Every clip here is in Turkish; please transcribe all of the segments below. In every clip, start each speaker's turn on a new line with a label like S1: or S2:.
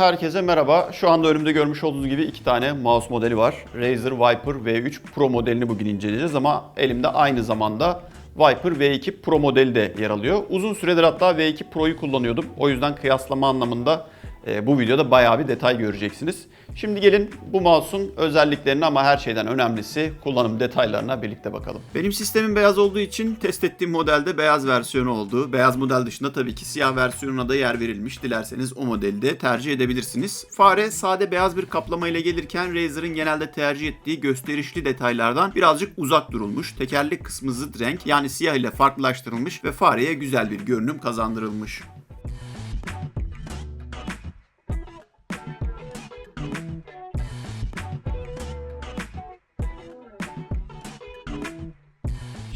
S1: Herkese merhaba. Şu anda önümde görmüş olduğunuz gibi iki tane mouse modeli var. Razer Viper V3 Pro modelini bugün inceleyeceğiz ama elimde aynı zamanda Viper V2 Pro modeli de yer alıyor. Uzun süredir hatta V2 Pro'yu kullanıyordum. O yüzden kıyaslama anlamında e, bu videoda bayağı bir detay göreceksiniz. Şimdi gelin bu mouse'un özelliklerini ama her şeyden önemlisi kullanım detaylarına birlikte bakalım. Benim sistemim beyaz olduğu için test ettiğim modelde beyaz versiyonu oldu. Beyaz model dışında tabii ki siyah versiyonuna da yer verilmiş. Dilerseniz o modeli de tercih edebilirsiniz. Fare sade beyaz bir kaplama ile gelirken Razer'ın genelde tercih ettiği gösterişli detaylardan birazcık uzak durulmuş. Tekerlek kısmı zıt renk yani siyah ile farklılaştırılmış ve fareye güzel bir görünüm kazandırılmış.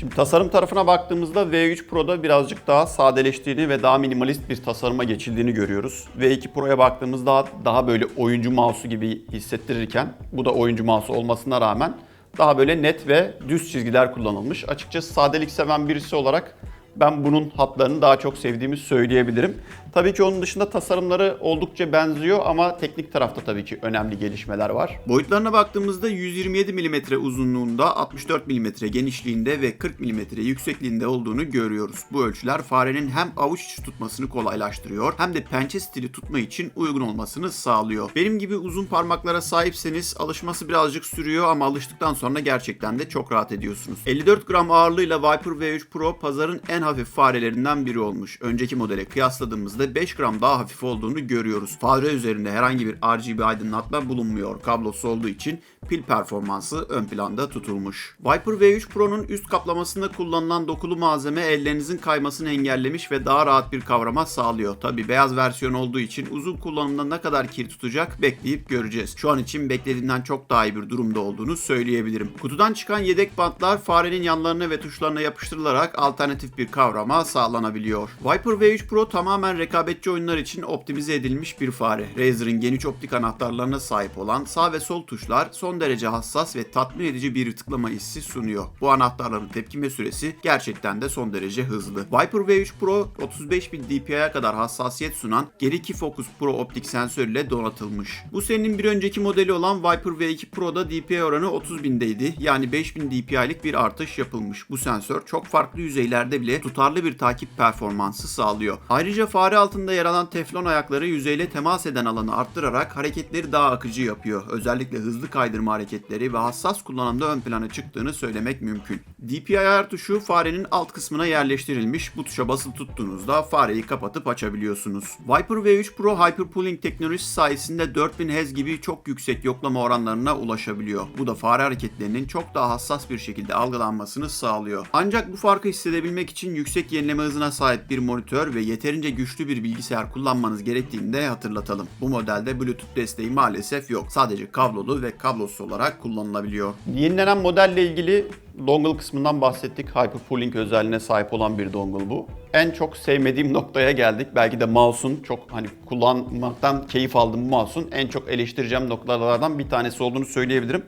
S1: Şimdi tasarım tarafına baktığımızda V3 Pro'da birazcık daha sadeleştiğini ve daha minimalist bir tasarıma geçildiğini görüyoruz. V2 Pro'ya baktığımızda daha böyle oyuncu mouse'u gibi hissettirirken bu da oyuncu mouse olmasına rağmen daha böyle net ve düz çizgiler kullanılmış. Açıkçası sadelik seven birisi olarak ben bunun hatlarını daha çok sevdiğimi söyleyebilirim. Tabii ki onun dışında tasarımları oldukça benziyor ama teknik tarafta tabii ki önemli gelişmeler var. Boyutlarına baktığımızda 127 mm uzunluğunda, 64 mm genişliğinde ve 40 mm yüksekliğinde olduğunu görüyoruz. Bu ölçüler farenin hem avuç tutmasını kolaylaştırıyor hem de pençe stili tutma için uygun olmasını sağlıyor. Benim gibi uzun parmaklara sahipseniz alışması birazcık sürüyor ama alıştıktan sonra gerçekten de çok rahat ediyorsunuz. 54 gram ağırlığıyla Viper V3 Pro pazarın en hafif farelerinden biri olmuş. Önceki modele kıyasladığımızda 5 gram daha hafif olduğunu görüyoruz. Fare üzerinde herhangi bir RGB aydınlatma bulunmuyor. Kablosu olduğu için pil performansı ön planda tutulmuş. Viper V3 Pro'nun üst kaplamasında kullanılan dokulu malzeme ellerinizin kaymasını engellemiş ve daha rahat bir kavrama sağlıyor. Tabi beyaz versiyon olduğu için uzun kullanımda ne kadar kir tutacak bekleyip göreceğiz. Şu an için beklediğimden çok daha iyi bir durumda olduğunu söyleyebilirim. Kutudan çıkan yedek bantlar farenin yanlarına ve tuşlarına yapıştırılarak alternatif bir kavrama sağlanabiliyor. Viper V3 Pro tamamen rekabetçi oyunlar için optimize edilmiş bir fare. Razer'ın geniş optik anahtarlarına sahip olan sağ ve sol tuşlar son derece hassas ve tatmin edici bir tıklama hissi sunuyor. Bu anahtarların tepkime süresi gerçekten de son derece hızlı. Viper V3 Pro 35000 dpi'ye kadar hassasiyet sunan geri 2 Focus Pro optik sensör ile donatılmış. Bu serinin bir önceki modeli olan Viper V2 Pro'da DPI oranı 30.000'deydi. Yani 5000 dpi'lik bir artış yapılmış. Bu sensör çok farklı yüzeylerde bile tutarlı bir takip performansı sağlıyor. Ayrıca fare altında yer alan teflon ayakları yüzeyle temas eden alanı arttırarak hareketleri daha akıcı yapıyor. Özellikle hızlı kaydırma hareketleri ve hassas kullanımda ön plana çıktığını söylemek mümkün. DPI ayar tuşu farenin alt kısmına yerleştirilmiş. Bu tuşa basılı tuttuğunuzda fareyi kapatıp açabiliyorsunuz. Viper V3 Pro Hyperpooling teknolojisi sayesinde 4000 Hz gibi çok yüksek yoklama oranlarına ulaşabiliyor. Bu da fare hareketlerinin çok daha hassas bir şekilde algılanmasını sağlıyor. Ancak bu farkı hissedebilmek için yüksek yenileme hızına sahip bir monitör ve yeterince güçlü bir bilgisayar kullanmanız gerektiğini de hatırlatalım. Bu modelde Bluetooth desteği maalesef yok. Sadece kablolu ve kablosuz olarak kullanılabiliyor. Yenilenen modelle ilgili dongle kısmından bahsettik. Hyperpooling özelliğine sahip olan bir dongle bu. En çok sevmediğim noktaya geldik. Belki de mouse'un çok hani kullanmaktan keyif aldığım mouse'un en çok eleştireceğim noktalardan bir tanesi olduğunu söyleyebilirim.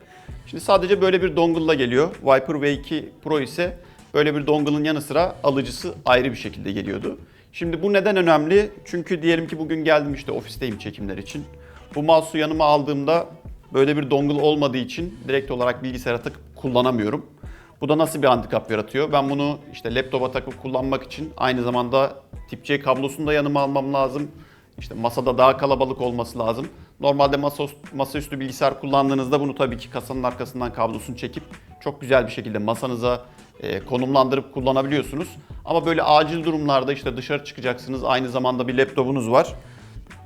S1: Şimdi sadece böyle bir dongle'la geliyor. Viper V2 Pro ise böyle bir dongle'ın yanı sıra alıcısı ayrı bir şekilde geliyordu. Şimdi bu neden önemli? Çünkü diyelim ki bugün geldim işte ofisteyim çekimler için. Bu mouse'u yanıma aldığımda böyle bir dongle olmadığı için direkt olarak bilgisayara takıp kullanamıyorum. Bu da nasıl bir handikap yaratıyor? Ben bunu işte laptopa takıp kullanmak için aynı zamanda tip C kablosunu da yanıma almam lazım. İşte masada daha kalabalık olması lazım. Normalde masa, masaüstü bilgisayar kullandığınızda bunu tabii ki kasanın arkasından kablosunu çekip çok güzel bir şekilde masanıza e, konumlandırıp kullanabiliyorsunuz. Ama böyle acil durumlarda işte dışarı çıkacaksınız, aynı zamanda bir laptopunuz var.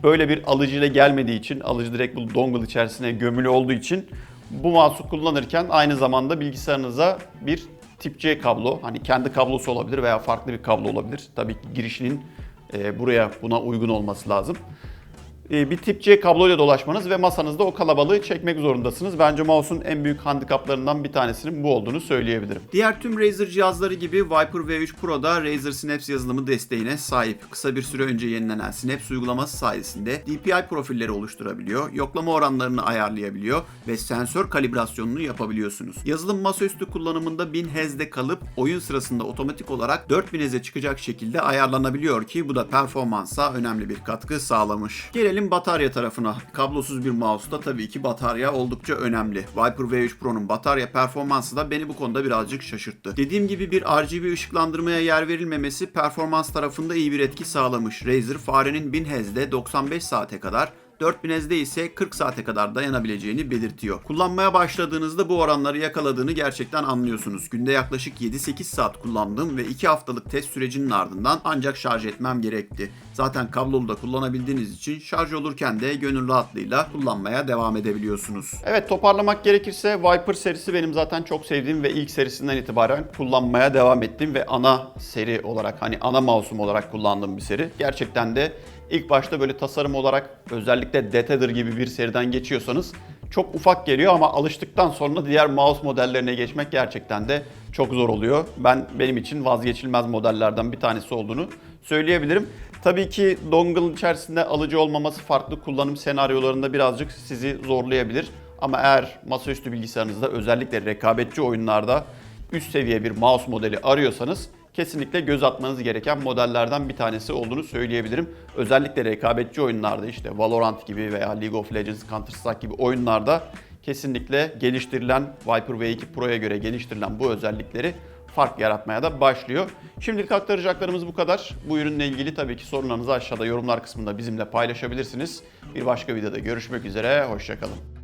S1: Böyle bir alıcıyla gelmediği için, alıcı direkt bu dongle içerisine gömülü olduğu için bu mouse'u kullanırken aynı zamanda bilgisayarınıza bir tip C kablo, hani kendi kablosu olabilir veya farklı bir kablo olabilir. Tabii ki girişinin e, buraya buna uygun olması lazım. E, bir tip C kabloyla dolaşmanız ve masanızda o kalabalığı çekmek zorundasınız. Bence mouse'un en büyük handikaplarından bir tanesinin bu olduğunu söyleyebilirim. Diğer tüm Razer cihazları gibi Viper V3 Pro'da Razer Synapse yazılımı desteğine sahip. Kısa bir süre önce yenilenen Synapse uygulaması sayesinde DPI profilleri oluşturabiliyor, yoklama oranlarını ayarlayabiliyor ve sensör kalibrasyonunu yapabiliyorsunuz. Yazılım masaüstü kullanımında 1000 Hz'de kalıp oyun sırasında otomatik olarak 4000 Hz'e çıkacak şekilde ayarlanabiliyor ki bu da performansa önemli bir katkı sağlamış. Gelelim Gelelim batarya tarafına. Kablosuz bir mouse'da tabii ki batarya oldukça önemli. Viper V3 Pro'nun batarya performansı da beni bu konuda birazcık şaşırttı. Dediğim gibi bir RGB ışıklandırmaya yer verilmemesi performans tarafında iyi bir etki sağlamış. Razer farenin 1000 Hz'de 95 saate kadar 4000 Hz'de ise 40 saate kadar dayanabileceğini belirtiyor. Kullanmaya başladığınızda bu oranları yakaladığını gerçekten anlıyorsunuz. Günde yaklaşık 7-8 saat kullandım ve 2 haftalık test sürecinin ardından ancak şarj etmem gerekti. Zaten kablolu da kullanabildiğiniz için şarj olurken de gönül rahatlığıyla kullanmaya devam edebiliyorsunuz. Evet toparlamak gerekirse Viper serisi benim zaten çok sevdiğim ve ilk serisinden itibaren kullanmaya devam ettiğim ve ana seri olarak hani ana mouse'um olarak kullandığım bir seri. Gerçekten de İlk başta böyle tasarım olarak özellikle Detether gibi bir seriden geçiyorsanız çok ufak geliyor ama alıştıktan sonra diğer mouse modellerine geçmek gerçekten de çok zor oluyor. Ben benim için vazgeçilmez modellerden bir tanesi olduğunu söyleyebilirim. Tabii ki dongle içerisinde alıcı olmaması farklı kullanım senaryolarında birazcık sizi zorlayabilir. Ama eğer masaüstü bilgisayarınızda özellikle rekabetçi oyunlarda üst seviye bir mouse modeli arıyorsanız kesinlikle göz atmanız gereken modellerden bir tanesi olduğunu söyleyebilirim. Özellikle rekabetçi oyunlarda işte Valorant gibi veya League of Legends, Counter Strike gibi oyunlarda kesinlikle geliştirilen Viper V2 Pro'ya göre geliştirilen bu özellikleri fark yaratmaya da başlıyor. Şimdilik aktaracaklarımız bu kadar. Bu ürünle ilgili tabii ki sorunlarınızı aşağıda yorumlar kısmında bizimle paylaşabilirsiniz. Bir başka videoda görüşmek üzere, hoşçakalın.